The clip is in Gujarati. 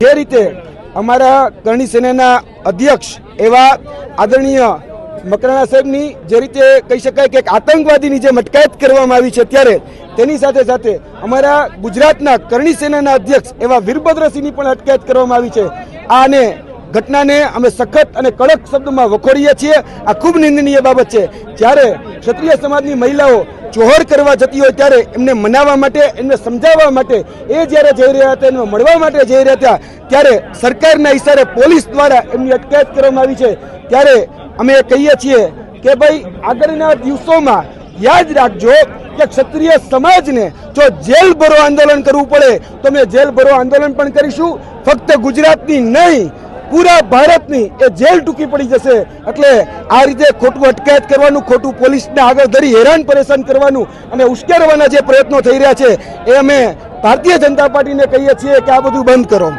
જે રીતે અમારા કરણી સેનાના અધ્યક્ષ એવા આદરણીય મકરાણા સાહેબની જે રીતે કહી શકાય કે એક આતંકવાદીની જે મટકાયત કરવામાં આવી છે ત્યારે તેની સાથે સાથે અમારા ગુજરાતના કરણી સેનાના અધ્યક્ષ એવા વીરભદ્રસિંહની પણ અટકાયત કરવામાં આવી છે. આને ઘટનાને અમે સખત અને કડક શબ્દમાં વખોડીએ છીએ. આ ખૂબ નિંદનીય બાબત છે. જ્યારે ક્ષત્રિય સમાજની મહિલાઓ જોહર કરવા જતી હોય ત્યારે એમને મનાવવા માટે, એમને સમજાવવા માટે, એ જ્યારે જઈ રહ્યા હતા, એમને મળવા માટે જઈ રહ્યા હતા, ત્યારે સરકારના ઇશારે પોલીસ દ્વારા એમની અટકાયત કરવામાં આવી છે. ત્યારે અમે કહીએ છીએ કે ભાઈ, આગળના દિવસોમાં યાદ રાખજો કે ક્ષત્રિય સમાજને જો જેલ ભરો આંદોલન કરવું પડે, તો અમે જેલ ભરો આંદોલન પણ કરીશું. ફક્ત ગુજરાતની નહીં પૂરા ભારતની એ જેલ ટૂંકી પડી જશે. એટલે આ રીતે ખોટું અટકાયત કરવાનું, ખોટું પોલીસને આગળ ધરી હેરાન પરેશાન કરવાનું અને ઉશ્કેરવાના જે પ્રયત્નો થઈ રહ્યા છે, એ અમે ભારતીય જનતા પાર્ટીને કહીએ છીએ કે આ બધું બંધ કરો.